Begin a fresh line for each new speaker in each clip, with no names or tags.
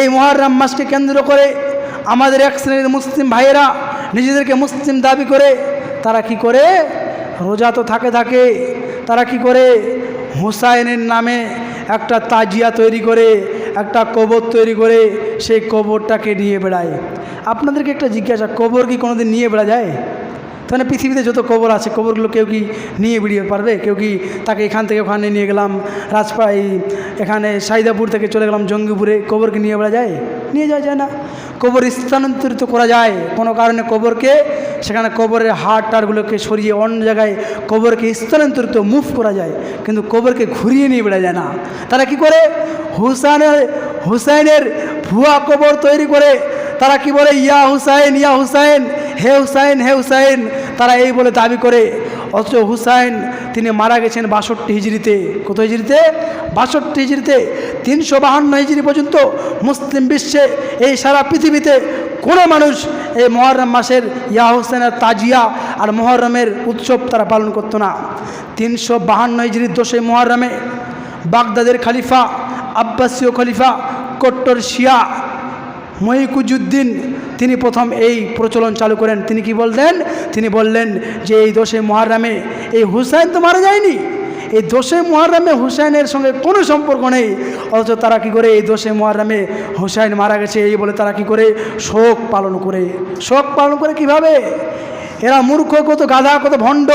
এই মহরম মাসকে কেন্দ্র করে আমাদের এক শ্রেণির মুসলিম ভাইয়েরা নিজেদেরকে মুসলিম দাবি করে, তারা কি করে? রোজা তো থাকে থাকে, তারা কি করে? হুসাইনের নামে একটা তাজিয়া তৈরি করে, একটা কবর তৈরি করে সেই কবরটাকে নিয়ে বেড়ায়। আপনাদেরকে একটা জিজ্ঞাসা, কবর কি কোনোদিন নিয়ে বেড়া যায়? তাহলে পৃথিবীতে যত কবর আছে, কবরগুলো কেউ কি নিয়ে বেরিয়ে পারবে? কেউ কি তাকে এখান থেকে ওখানে নিয়ে গেলাম রাজপা এই এখানে সাইদাপুর থেকে চলে গেলাম জঙ্গিপুরে, কবরকে নিয়ে বেড়া যায়? নিয়ে যাওয়া যায় না। কবর স্থানান্তরিত করা যায়। কোনো কারণে কবরকে, সেখানে কবরের হাড় টাড়গুলোকে সরিয়ে অন্য জায়গায় কবরকে স্থানান্তরিত মুভ করা যায়। কিন্তু কবরকে ঘুরিয়ে নিয়ে বেড়া যায় না। তারা কি করে? হুসাইনের হুসাইনের ভুয়া কবর তৈরি করে। তারা কি বলে? ইয়া হুসাইন ইয়া হুসাইন, হে হুসাইন হে হুসাইন তারা এই বলে দাবি করে, অথচ হুসাইন তিনি মারা গেছেন বাষট্টি হিজড়িতে। কত হিজড়িতে? বাষট্টি হিজড়িতে। তিনশো বাহান্ন হিজড়ি পর্যন্ত মুসলিম বিশ্বে এই সারা পৃথিবীতে কোনো মানুষ এই মহরম মাসের ইয়া হুসেনের তাজিয়া আর মহরমের উৎসব তারা পালন করতো না। তিনশো বাহান্ন হিজড়ির দোষে মহরমে বাগদাদের খালিফা, আব্বাসীয় খলিফা, কট্টর শিয়া মহিকুজুদ্দিন তিনি প্রথম এই প্রচলন চালু করেন। তিনি কি বললেন? তিনি বললেন যে, এই দোষে মহারামে এই হুসাইন তো মারা যায়নি। এই দোষে মহারামে হুসাইনের সঙ্গে কোনো সম্পর্ক নেই। অথচ তারা কি করে, এই দোষে মহারামে হুসাইন মারা গেছে এই বলে তারা কি করে, শোক পালন করে। শোক পালন করে কীভাবে? এরা মূর্খ, কত গাধা, কত ভণ্ড।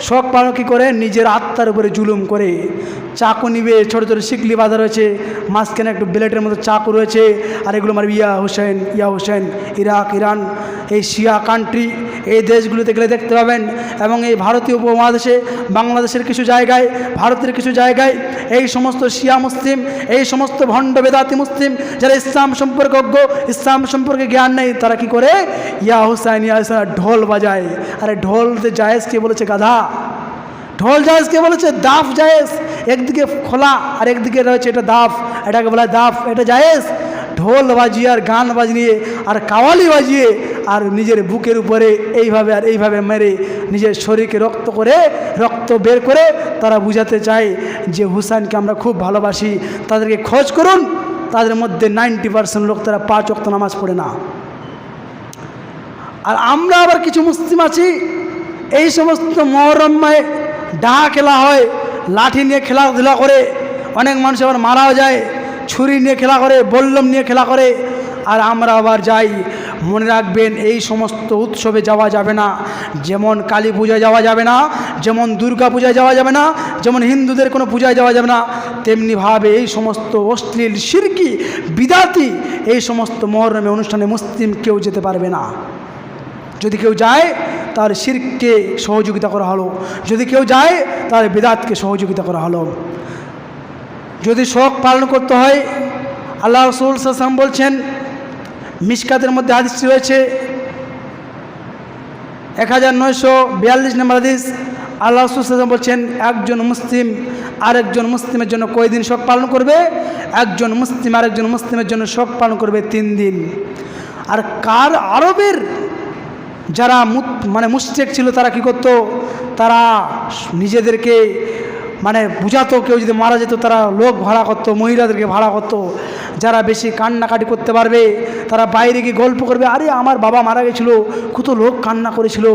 শখ পালন কী করে? নিজের আত্মার উপরে জুলুম করে। চাকু নিবে, ছোটো ছোটো শিকলি বাঁধা রয়েছে, মাঝখানে একটু ব্লেটের মতো চাকু রয়েছে, আর এগুলো মারবে, ইয়া হোসেন ইয়া হোসেন, ইরাক, ইরান, এই শিয়া কান্ট্রি এই দেশগুলোতে গেলে দেখতে পাবেন। এবং এই ভারতীয় উপমহাদেশে, বাংলাদেশের কিছু জায়গায়, ভারতের কিছু জায়গায়, এই সমস্ত শিয়া মুসলিম, এই সমস্ত ভণ্ড বেদাতি মুসলিম, যারা ইসলাম সম্পর্কে অজ্ঞ, ইসলাম সম্পর্কে জ্ঞান নেই, তারা কি করে? ইয়া হুসাইন ইয়া হুসাইন ঢোল বাজায়। আরে ঢোল যে জায়েজ কে বলেছে গাধা? ঢোল জায়েজ কে বলেছে? দাফ জায়েজ। একদিকে খোলা আর একদিকে রয়েছে এটা দাফ। এটাকে বলা হয় দাফ। এটা জায়েজ। ঢোল বাজিয়ে আর গান বাজিয়ে আর কাওয়ালি বাজিয়ে আর নিজের বুকের উপরে এইভাবে আর এইভাবে মেরে নিজের শরীরকে রক্ত করে, রক্ত বের করে তারা বুঝাতে চায় যে হুসাইনকে আমরা খুব ভালোবাসি। তাদেরকে খোঁজ করুন। তাদের মধ্যে নাইনটি পার্সেন্ট লোক তারা পাঁচ অক্ত নামাজ পড়ে না। আর আমরা আবার কিছু মুসলিম আছি। এই সমস্ত মহরম্মায় ডাহা খেলা হয়, লাঠি নিয়ে খেলাধুলা করে, অনেক মানুষ আবার মারাও যায়, ছুরি নিয়ে খেলা করে, বল্লম নিয়ে খেলা করে, আর আমরা আবার যাই। মনে রাখবেন, এই সমস্ত উৎসবে যাওয়া যাবে না। যেমন কালী পূজায় যাওয়া যাবে না, যেমন দুর্গা পূজায় যাওয়া যাবে না, যেমন হিন্দুদের কোনো পূজায় যাওয়া যাবে না তেমনিভাবে এই সমস্ত অশ্লীল, সিরকি, বিদাতি, এই সমস্ত মহরমে, অনুষ্ঠানে মুসলিম কেউ যেতে পারবে না। যদি কেউ যায় তার শিরকে সহযোগিতা করা হলো। যদি কেউ যায়, তার বেদাতকে সহযোগিতা করা হলো। যদি শোক পালন করতে হয়, আল্লাহ রসুল সাল্লাম বলছেন মিসকাতের মধ্যে হাদিসটি রয়েছে এক হাজার নয়শো বিয়াল্লিশ নম্বর হাদিস, আল্লাহ রসুল সাল্লাম বলছেন, একজন মুসলিম আরেকজন মুসলিমের জন্য কয়দিন শোক পালন করবে? একজন মুসলিম আরেকজন মুসলিমের জন্য শোক পালন করবে তিন দিন। আর কার আরবের যারা মানে মুস্টেক ছিল, তারা কি করতো? তারা নিজেদেরকে মানে বুঝাতো, কেউ যদি মারা যেত, তারা লোক ভাড়া করতো, মহিলাদেরকে ভাড়া করতো। যারা বেশি কান্নাকাটি করতে পারবে, তারা বাইরে গিয়ে গল্প করবে, আরে, আমার বাবা মারা গেছিল, কত লোক কান্না করেছিল।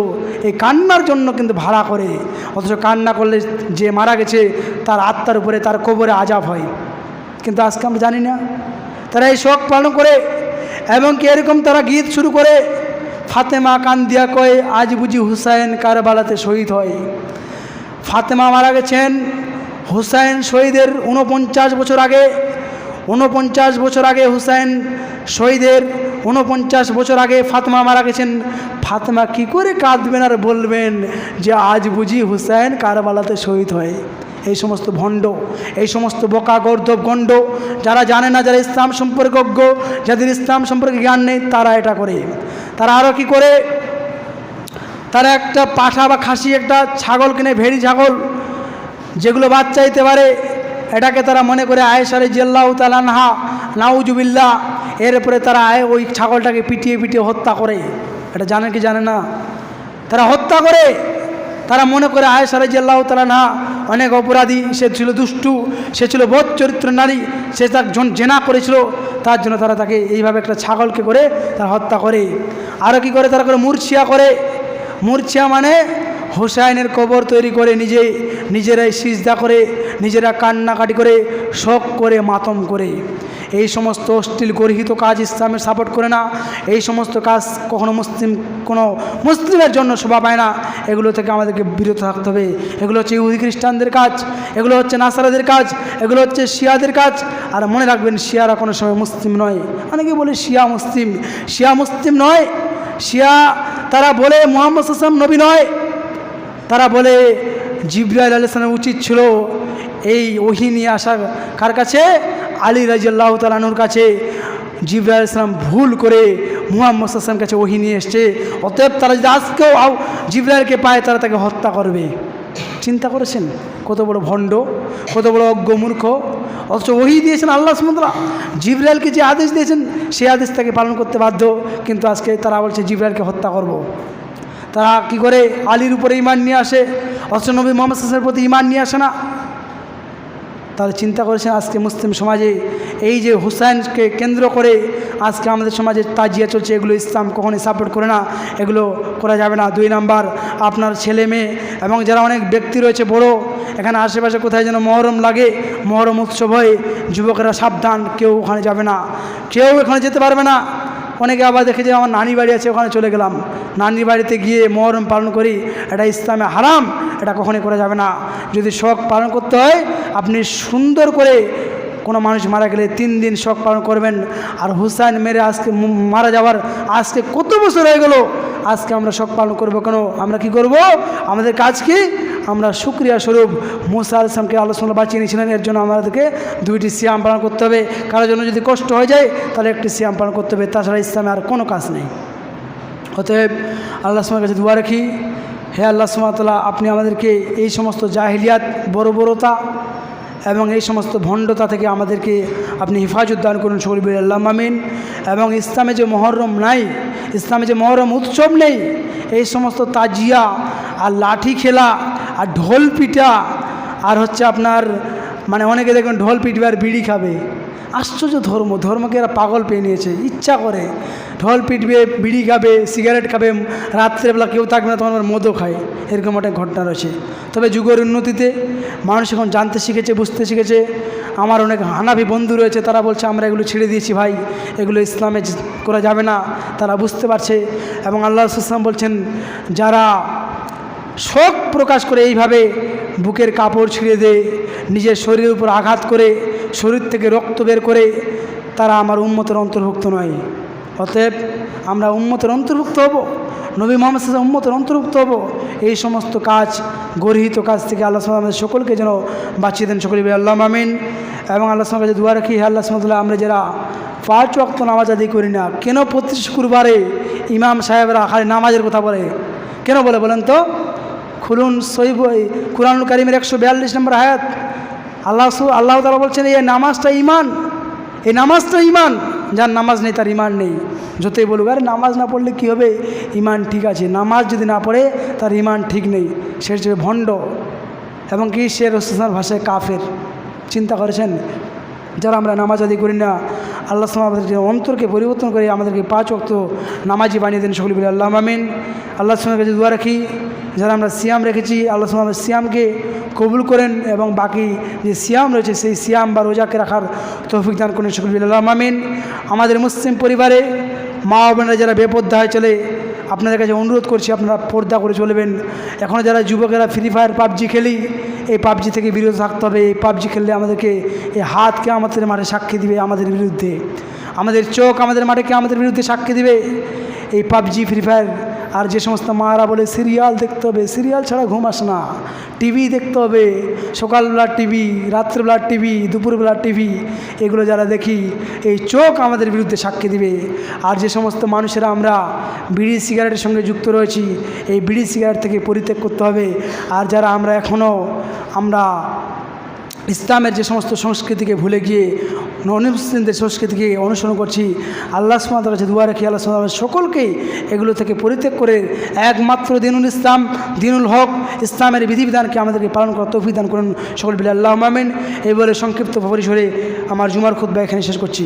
এই কান্নার জন্য কিন্তু ভাড়া করে। অথচ কান্না করলে যে মারা গেছে, তার আত্মার উপরে, তার কবরে আজাব হয়। কিন্তু আজকে আমরা জানি না। তারা এই শখ পালন করে, এবং কি এরকম তারা গীত শুরু করে ফাতেমা কান্দিয়া কয়, আজ বুঝি হুসাইন কারবালাতে শহীদ হয়। ফাতেমা মারা গেছেন হুসাইন শহীদের উনপঞ্চাশ বছর আগে। উনপঞ্চাশ বছর আগে হুসাইন শহীদের উনপঞ্চাশ বছর আগে ফাতেমা মারা গেছেন। ফাতেমা কি করে কাঁদবেন আর বলবেন যে, আজ বুঝি হুসাইন কারবালাতে শহীদ হয়। এই সমস্ত ভণ্ড, এই সমস্ত বোকা, গর্ধব, গণ্ড, যারা জানে না যারা ইসলাম সম্পর্কে অজ্ঞ যাদের ইসলাম সম্পর্কে জ্ঞান নেই, তারা এটা করে। তারা আরও কি করে? তারা একটা পাঠা বা খাসি, একটা ছাগল কিনে, ভেড়ি, ছাগল, যেগুলো বাচ্চা দিতে পারে, এটাকে তারা মনে করে আয়েসারে জেল্লাউ তালানহা নাউজুবিল্লা এরপরে তারা আয় ওই ছাগলটাকে পিটিয়ে পিটিয়ে হত্যা করে। এটা জানে কি জানে না? তারা হত্যা করে। তারা মনে করে আয়েশা রাজি আল্লাহ তালা না অনেক অপরাধী, সে ছিল দুষ্টু, সে ছিল বোধ চরিত্র নারী, সে তার জেনা করেছিল, তার জন্য তারা তাকে এইভাবে একটা ছাগলকে করে তারা হত্যা করে। আরও কি করে? তারা করে মূর্ছিয়া করে। মূর্ছিয়া মানে হুসাইনের কবর তৈরি করে নিজে, নিজেরাই সিজদা করে, নিজেরা কান্নাকাটি করে, শোক করে, মাতম করে। এই সমস্ত অশ্লীল গর্হিত কাজ ইসলামের সাপোর্ট করে না। এই সমস্ত কাজ কখনো মুসলিম, কোনো মুসলিমের জন্য শোভা পায় না। এগুলো থেকে আমাদেরকে বিরত থাকতে হবে। এগুলো হচ্ছে ইহুদি খ্রিস্টানদের কাজ, এগুলো হচ্ছে নাসারাদের কাজ, এগুলো হচ্ছে শিয়াদের কাজ। আর মনে রাখবেন, শিয়ারা কোনো সময় মুসলিম নয়। অনেকে বলে শিয়া মুসলিম। শিয়া মুসলিম নয়। শিয়া, তারা বলে মোহাম্মদ হাসান নবী নয়। তারা বলে জিব্রাইল আলাইসলামের উচিত ছিল। এই ওহি নিয়ে আসা কার কাছে? আলী রাজিয়াল্লাহ তালানুর কাছে জিব্রাইল ইসলাম ভুল করে মুহাম্মদ আসলাম কাছে ওহি নিয়ে এসছে। অতএব তারা যদি আজকেও আও জিব্রাইলকে পায়, তারা তাকে হত্যা করবে। চিন্তা করেছেন? কত বড় ভণ্ড, কত বড় অজ্ঞ মূর্খ। অথচ ওহি দিয়েছেন আল্লাহ সুমতলা জিব্রাইলকে যে আদেশ দিয়েছেন সেই আদেশ তাকে পালন করতে বাধ্য। কিন্তু আজকে তারা বলছে জিব্রাইলকে হত্যা করব। তারা কি করে? আলীর উপরে ইমান নিয়ে আসে। অথচ নবী মোহাম্মদ হাসানের প্রতি ইমান নিয়ে আসে না। তাহলে চিন্তা করেছেন আজকে মুসলিম সমাজে এই যে হুসাইনকে কেন্দ্র করে আজকে আমাদের সমাজে তাজিয়া চলছে, এগুলো ইসলাম কখনোই সাপোর্ট করে না, এগুলো করা যাবে না। দুই নাম্বার, আপনার ছেলে মেয়ে এবং যারা অনেক ব্যক্তি রয়েছে, বড়, এখানে আশেপাশে কোথায় যেন মহরম লাগে, মহরম উৎসব হয়, যুবকেরা সাবধান, কেউ ওখানে যাবে না। কেউ এখানে যেতে পারবে না। অনেকে আবার দেখে যে আমার নানি বাড়ি আছে, ওখানে চলে গেলাম। নানি বাড়িতে গিয়ে মহরম পালন করি, এটা ইসলামে হারাম, এটা কখনই করা যাবে না। যদি শখ পালন করতে হয়, আপনি সুন্দর করে কোনো মানুষ মারা গেলে তিন দিন শখ পালন করবেন। আর হুসাইন মেরে আজকে মারা যাওয়ার আজকে কত বছর হয়ে গেল? আজকে আমরা শখ পালন করব কেন? আমরা কি করব? আমাদের কাজ কি? আমরা শুক্রিয়া স্বরূপ মুসা আলসালামকে আলোচনা বাঁচিয়ে নিয়েছিলেন। এর জন্য আমাদেরকে দুইটি সিয়াম পালন করতে হবে। কারোর জন্য যদি কষ্ট হয়ে যায়, তাহলে একটি সিয়াম পালন করতে হবে। তাছাড়া ইসলামে আর কোনো কাজ নেই। অতএব আল্লাহ সময়ের কাছে দোয়া রাখি, হে আল্লাহ সুমাতলা আপনি আমাদেরকে এই সমস্ত জাহিলিয়াত বড় বড়তা এবং এই সমস্ত ভণ্ডতা থেকে আমাদেরকে আপনি হেফাজত দান করুন সকল বলি আল্লাহ মামিন এবং ইসলামে যে মহরম নাই, ইসলামে যে মহরম উৎসব নেই, এই সমস্ত তাজিয়া আর লাঠি খেলা আর ঢোল পিঠা, আর হচ্ছে আপনার মানে অনেকে দেখবেন ঢোল পিটবে আর বিড়ি খাবে। আশ্চর্য ধর্ম, ধর্মকে এরা পাগল পেয়ে নিয়েছে, ইচ্ছা করে। ঢোল পিটবে বিড়ি খাবে, সিগারেট খাবে, রাত্রেবেলা কেউ থাকবে না আবার মদও খায়। এরকম একটা ঘটনা রয়েছে। তবে যুগের উন্নতিতে মানুষ এখন জানতে শিখেছে, বুঝতে শিখেছে। আমার অনেক হানাভি বন্ধু রয়েছে, তারা বলছে, আমরা এগুলো ছেড়ে দিয়েছি ভাই, এগুলো ইসলামে করা যাবে না। তারা বুঝতে পারছে এবং আল্লাহ ইসলাম বলছেন, যারা শোক প্রকাশ করে এইভাবে বুকের কাপড় ছিঁড়ে দেয় নিজের শরীরের উপর আঘাত করে, শরীর থেকে রক্ত বের করে তারা আমার উন্মতের অন্তর্ভুক্ত নয়। অতএব আমরা উন্মতের অন্তর্ভুক্ত হব, নবী মোহাম্মদ উম্মতের অন্তর্ভুক্ত হব। এই সমস্ত কাজ, গর্হিত কাজ থেকে আল্লাহ সাল্লাম আমাদের সকলকে যেন বাঁচিয়ে দেন। সকলে আল্লাহ মামিন এবং আল্লাহ সাল্লাম কাছে দোয়া রাখি হে আল্লাহ সাল্লাম আমরা যারা পাঁচ অক্ত নামাজ আদি করি না, কেন প্রতি শুক্রবারে ইমাম সাহেবরা খালি নামাজের কথা বলে? কেন বলে বলেন তো? খুলুন সৈব কুরআনুল কারিমের একশো বিয়াল্লিশ নম্বর হায়াত আল্লাহ আল্লাহ তালা বলছেন, এই নামাজটা ইমান এই নামাজটা ইমান যার নামাজ নেই, তার ইমান নেই। যতই বলুক, আরে নামাজ না পড়লে কী হবে? ইমান ঠিক আছে। নামাজ যদি না পড়ে, তার ইমান ঠিক নেই। সে হচ্ছে ভণ্ড। এবং কি? সে রসুলার ভাষায় কাফের। চিন্তা করেছেন? যারা আমরা নামাজ আদি করি না আল্লাহ সালাম আমাদের অন্তরকে পরিবর্তন করে আমাদেরকে পাঁচ অক্ত নামাজি বানিয়ে দেন সকলে বলে আল্লাহ মামিন আল্লাহ সালামের কাছে দোয়া রাখি। যারা আমরা সিয়াম রেখেছি, আল্লাহ সালাম সিয়ামকে কবুল করেন এবং বাকি যে সিয়াম রয়েছে, সেই সিয়াম বা রোজাকে রাখার তৌফিক দান করেন সকল আল্লাহ মামিন আমাদের মুসলিম পরিবারে মা বোনেরা যারা বেপদ্ধায় চলে আপনাদের কাছে অনুরোধ করছি, আপনারা পর্দা করে চলবেন। এখনও যারা যুবকেরা ফ্রি ফায়ার পাবজি খেলি, এই পাবজি থেকে বিরত থাকতে হবে। এই পাবজি খেললে আমাদেরকে এই হাতকে আমাদের মাঠে সাক্ষী দিবে আমাদের বিরুদ্ধে। আমাদের চোখ আমাদের মাঠে আমাদের বিরুদ্ধে সাক্ষী দিবে। এই পাবজি ফ্রি ফায়ার আর যে সমস্ত মারা বলে সিরিয়াল দেখতে হবে, সিরিয়াল ছাড়া ঘুম আসে না। টিভি দেখতে হবে সকালবেলার টিভি রাত্রেবেলার টিভি দুপুরবেলার টিভি, এগুলো যারা দেখি, এই চোখ আমাদের বিরুদ্ধে সাক্ষী দিবে। আর যে সমস্ত মানুষেরা আমরা বিড়ি, সিগারেটের সঙ্গে যুক্ত রয়েছি, এই বিড়ি, সিগারেট থেকে পরিত্যাগ করতে হবে। আর যারা আমরা এখনও আমরা ইসলামের যে সমস্ত সংস্কৃতিকে ভুলে গিয়ে মুসলিমদের সংস্কৃতিকে অনুসরণ করছি, আল্লাহ সুমাতার কাছে দুয়া রাখি আল্লাহ সুমাত সকলকেই এগুলো থেকে পরিত্যাগ করে একমাত্র দিনুল ইসলাম, দিনুল হক, ইসলামের বিধিবিধানকে আমাদেরকে পালন করা তৌফিক করুন। সকল বিল আল্লাহ মামিন এই বলে সংক্ষিপ্ত পরিসরে আমার জুমার খুদ্া এখানে শেষ করছি।